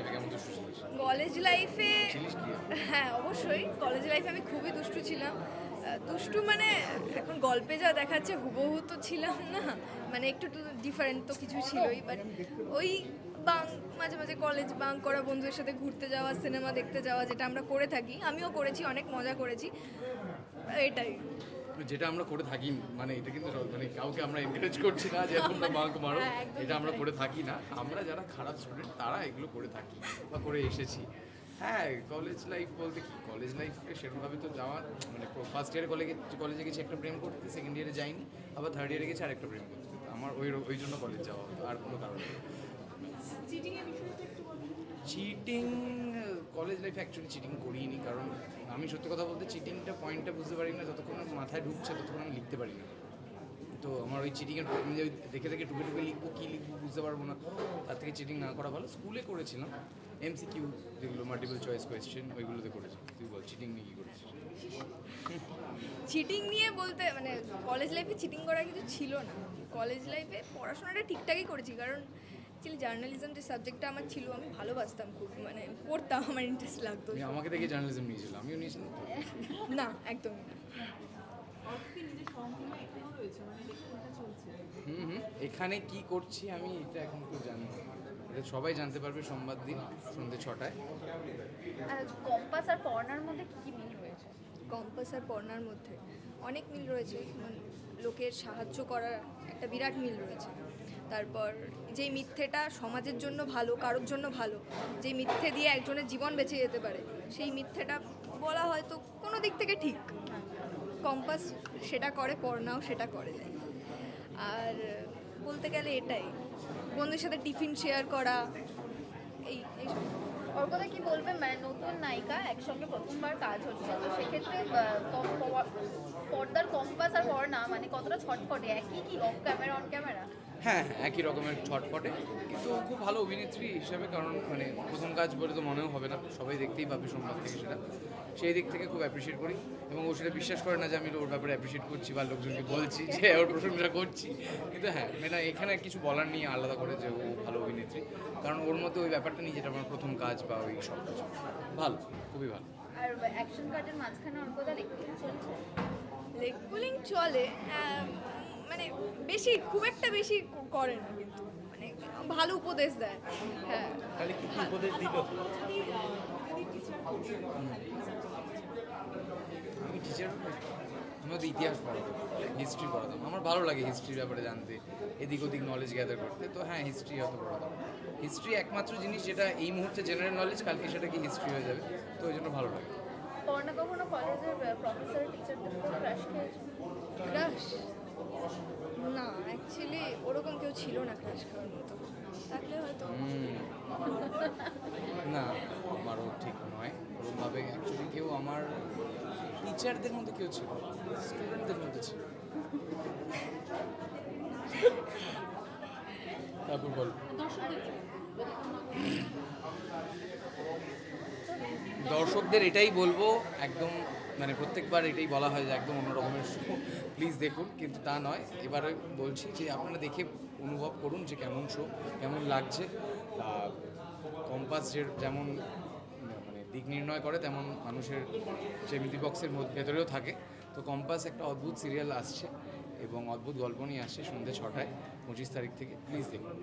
লাইফে কেমন দুষ্টু ছিলিস? কলেজ লাইফে হ্যাঁ অবশ্যই। কলেজ লাইফে আমি খুবই দুষ্টু ছিলাম। দুষ্টু মানে এখন গল্পে যা দেখাচ্ছে হুবহু তো ছিলাম না। মানে একটু ডিফারেন্ট তো কিছু ছিলই বাট ওই বাং, মাঝে মাঝে কলেজ বাং করা বন্ধুদের সাথে ঘুরতে যাওয়া সিনেমা দেখতে যাওয়া, যেটা আমরা করে থাকি, আমিও করেছি, অনেক মজা করেছি। এটাই। যেটা আমরা করে থাকি মানে এটা কিন্তু মানে কাউকে আমরা এনকারেজ করছি না যে তোমরা বাঙ্ক মারো হ্যাঁ, এটা আমরা করে থাকি না। আমরা যারা খারাপ স্টুডেন্ট তারা এগুলো করে থাকি বা করে এসেছি। হ্যাঁ কলেজ লাইফ বলতে কি? কলেজ লাইফে সেরকমভাবে তো যাওয়া মানে ফার্স্ট ইয়ারে কলেজে কলেজে গেছি একটা প্রেম করতে সেকেন্ড ইয়ারে যাইনি আবার থার্ড ইয়ারে গেছি আরেকটা প্রেম করতে। আমার ওই ওই জন্য কলেজ যাওয়া হতো আর কোনো কারণ নেই। চিটিং কলেজ লাইফে অ্যাকচুয়ালি চিটিং করিনি, কারণ আমি সত্যি কথা বলতে চিটিংটা পয়েন্টটা বুঝতে পারি না যতক্ষণ মাথায় ঢুকছে ততক্ষণ আমি লিখতে পারি না তো আমার ওই চিটিংয়ের আমি যে দেখে দেখে টুকে টুকে লিখব, কী লিখব বুঝতে পারব না, তার থেকে চিটিং না করা ভালো। স্কুলে করেছিলাম এমসি কিউ যেগুলো মাল্টিপল চয়েস কোয়েশ্চেন ওইগুলোতে করেছি। তুই বল চিটিং নিয়ে কী করেছিস? চিটিং নিয়ে বলতে মানে কলেজ লাইফে চিটিং করা কিছু ছিল না। কলেজ লাইফে পড়াশোনাটা ঠিকঠাকই করেছি, কারণ অ্যাকচুয়ালি জার্নালিজম যে সাবজেক্টটা আমার ছিল আমি ভালোবাসতাম খুব মানে পড়তাম আমার ইন্টারেস্ট লাগতো। আমাকে দেখে জার্নালিজম নিয়েছিল আমিও নিয়েছিলাম। তো। না একদমই না। হুম হুম এখানে কি করছি আমি এটা এখন কেউ জানি না। এটা সবাই জানতে পারবে সোমবার দিন সন্ধ্যে ছটায়। কম্পাস আর পড়ার মধ্যে কি কি মিল রয়েছে? কম্পাস আর পড়নার মধ্যে অনেক মিল রয়েছে মানে লোকের সাহায্য করার একটা বিরাট মিল রয়েছে। তারপর যেই মিথ্যেটা সমাজের জন্য ভালো, কারোর জন্য ভালো, যেই মিথ্যে দিয়ে একজনের জীবন বেঁচে যেতে পারে, সেই মিথ্যেটা বলা হয়তো কোনো দিক থেকে ঠিক। কম্পাস সেটা করে পড়নাও সেটা করে। আর বলতে গেলে এটাই, বন্ধুদের সাথে টিফিন শেয়ার করা, এই এইসব ওর কথা কি বলবে মানে নতুন নায়িকা একসঙ্গে প্রথমবার কাজ হচ্ছে, তো সেক্ষেত্রে আহ, কম- পড়া- আর পড়না মানে কতটা ছটফটে একই কি অফ ক্যামেরা অন ক্যামেরা হ্যাঁ একই রকমের ছটফটে। কিন্তু খুব ভালো অভিনেত্রী হিসাবে কারণ মানে প্রথম কাজ বলে তো মনেও হবে না সবাই দেখতেই পাবে সোমবার থেকে সেটা। সেই দিক থেকে খুব অ্যাপ্রিসিয়েট করি এবং ও সেটা বিশ্বাস করে না যে আমি ওর ব্যাপারে অ্যাপ্রিসিয়েট করছি বা লোকজনকে বলছি যে ওর প্রশংসা করছি। কিন্তু হ্যাঁ মানে এখানে কিছু বলার নিয়ে আলাদা করে যে ও ভালো অভিনেত্রী কারণ ওর মধ্যে ওই ব্যাপারটা নিয়ে যেটা আমার প্রথম কাজ বা ওই সব কিছু ভালো খুবই ভালো। আর অ্যাকশন কার্ডের মাঝখানে ওর কথা লিখতে চলছে? লেগ পুলিং চলে মানে বেশি খুব একটা বেশি করে না কিন্তু। মানে ভালো উপদেশ দেয়। হ্যাঁ। উপদেশ দিল? আমি টিচার আমি ওদের ইতিহাস পড়াতাম হিস্ট্রি পড়াতাম। আমার ভালো লাগে হিস্ট্রির ব্যাপারে জানতে এদিক ওদিক নলেজ গ্যাদার করতে। তো হ্যাঁ হিস্ট্রি হয়তো পড়াতাম। হিস্ট্রি একমাত্র জিনিস যেটা এই মুহূর্তে জেনারেল নলেজ কালকে সেটা কি হিস্ট্রি হয়ে যাবে? তো ওই জন্য ভালো লাগে। পড়না কখনো কলেজের প্রফেসর টিচারদের উপর ক্রাশ খেয়েছে? ক্রাশ না অ্যাকচুয়ালি ওরকম কেউ ছিল না ক্রাশ খাওয়ার মতো। থাকলে হয়তো। হুম। না আমারও ঠিক নয়। ওরকমভাবে অ্যাকচুয়ালি কেউ আমার টিচারদের মধ্যে কেউ ছিল স্টুডেন্টদের মধ্যে ছিল তারপর বল। দর্শকদের এটাই বলব, একদম মানে প্রত্যেকবার এটাই বলা হয় যে একদম অন্যরকমের শো প্লিজ দেখুন, কিন্তু তা নয়। এবারে বলছি যে আপনারা দেখে অনুভব করুন যে কেমন শো কেমন লাগছে। কম্পাস যেমন মানে দিক নির্ণয় করে, তেমন মানুষের জেমিতি বক্সের ভেতরেও থাকে। তো কম্পাস একটা অদ্ভুত সিরিয়াল আসছে এবং অদ্ভুত গল্প নিয়ে আসছে সন্ধ্যে ছটায়, পঁচিশ তারিখ থেকে। প্লিজ দেখুন।